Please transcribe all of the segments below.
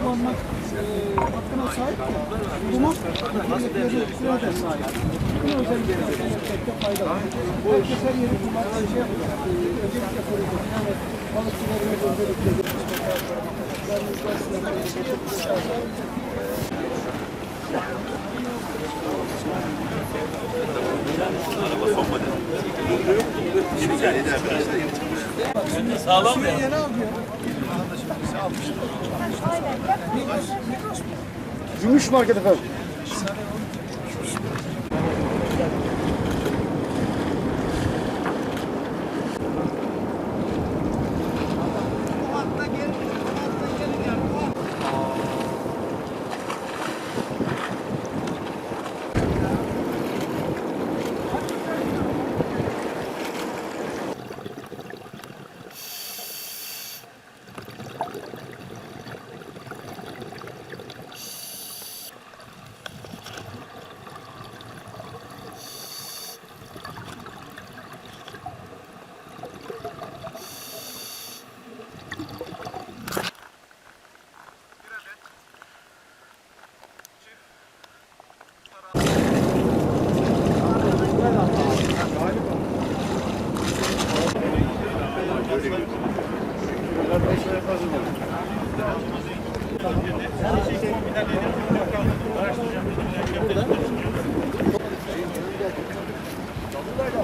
kullanmak e, hakkına sahip. Süre de sahip. Bunu özellikle belirtmekte fayda var. Herkes her yeri kullanmak şey. E, Özellikle koruyacak. Yani balıkçılarımız özellikle Sağlam ya. Yeni alıyor. Gümüş market efendim.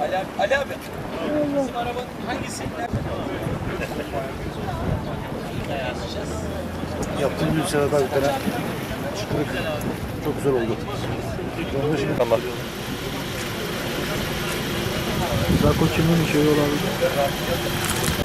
Ali abi. Ali abi. Bizim arabanın hangisi? Yaptığım bir sırada bir tane çıkırık. Çok güzel oldu. Onu şimdi tamam. Zako kimin şeyi olabilir?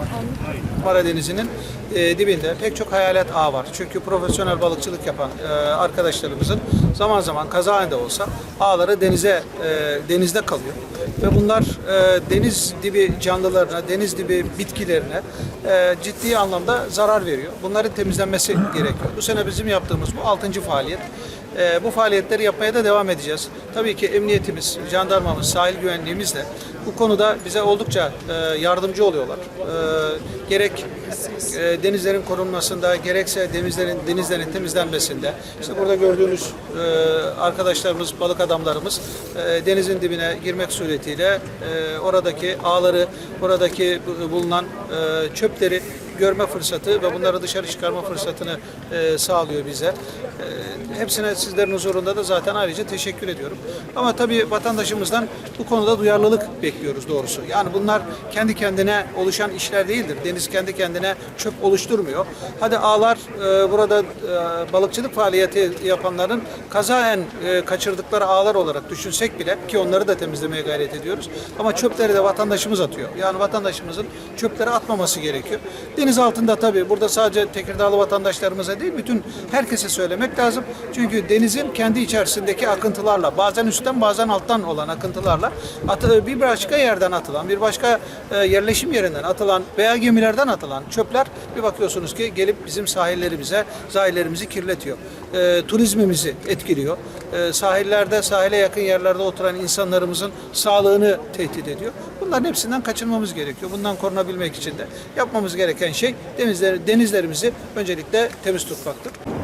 Denizi'nin e, dibinde pek çok hayalet ağ var. Çünkü profesyonel balıkçılık yapan e, arkadaşlarımızın zaman zaman kaza halinde olsa ağları denize e, denizde kalıyor. Ve bunlar e, deniz dibi canlılarına, deniz dibi bitkilerine e, ciddi anlamda zarar veriyor. Bunların temizlenmesi gerekiyor. Bu sene bizim yaptığımız bu altıncı faaliyet. E, bu faaliyetleri yapmaya da devam edeceğiz. Tabii ki emniyetimiz, jandarmamız, sahil güvenliğimiz de bu konuda bize oldukça e, yardımcı oluyorlar. E, gerek e, denizlerin korunmasında, gerekse denizlerin denizlerin temizlenmesinde. İşte burada gördüğünüz e, arkadaşlarımız, balık adamlarımız e, denizin dibine girmek suretiyle e, oradaki ağları, oradaki bu- bulunan e, çöpleri görme fırsatı ve bunları dışarı çıkarma fırsatını e, sağlıyor bize. E, hepsine sizlerin huzurunda da zaten ayrıca teşekkür ediyorum. Ama tabii vatandaşımızdan bu konuda duyarlılık bekliyoruz doğrusu. Yani bunlar kendi kendine oluşan işler değildir. Deniz kendi kendine çöp oluşturmuyor. Hadi ağlar e, burada e, balıkçılık faaliyeti yapanların kazaen e, kaçırdıkları ağlar olarak düşünsek bile ki onları da temizlemeye gayret ediyoruz. Ama çöpleri de vatandaşımız atıyor. Yani vatandaşımızın çöpleri atmaması gerekiyor. Deniz altında tabii burada sadece Tekirdağlı vatandaşlarımıza değil bütün herkese söylemek lazım. Çünkü denizin kendi içerisindeki akıntılarla bazen üstten bazen alttan olan akıntılarla bir başka yerden atılan bir başka e, yerleşim yerinden atılan veya gemilerden atılan çöpler bir bakıyorsunuz ki gelip bizim sahillerimize sahillerimizi kirletiyor. E, turizmimizi etkiliyor. E, sahillerde sahile yakın yerlerde oturan insanlarımızın sağlığını tehdit ediyor. Bunların hepsinden kaçınmamız gerekiyor. Bundan korunabilmek için de yapmamız gereken şey denizler, denizlerimizi öncelikle temiz tutmaktır.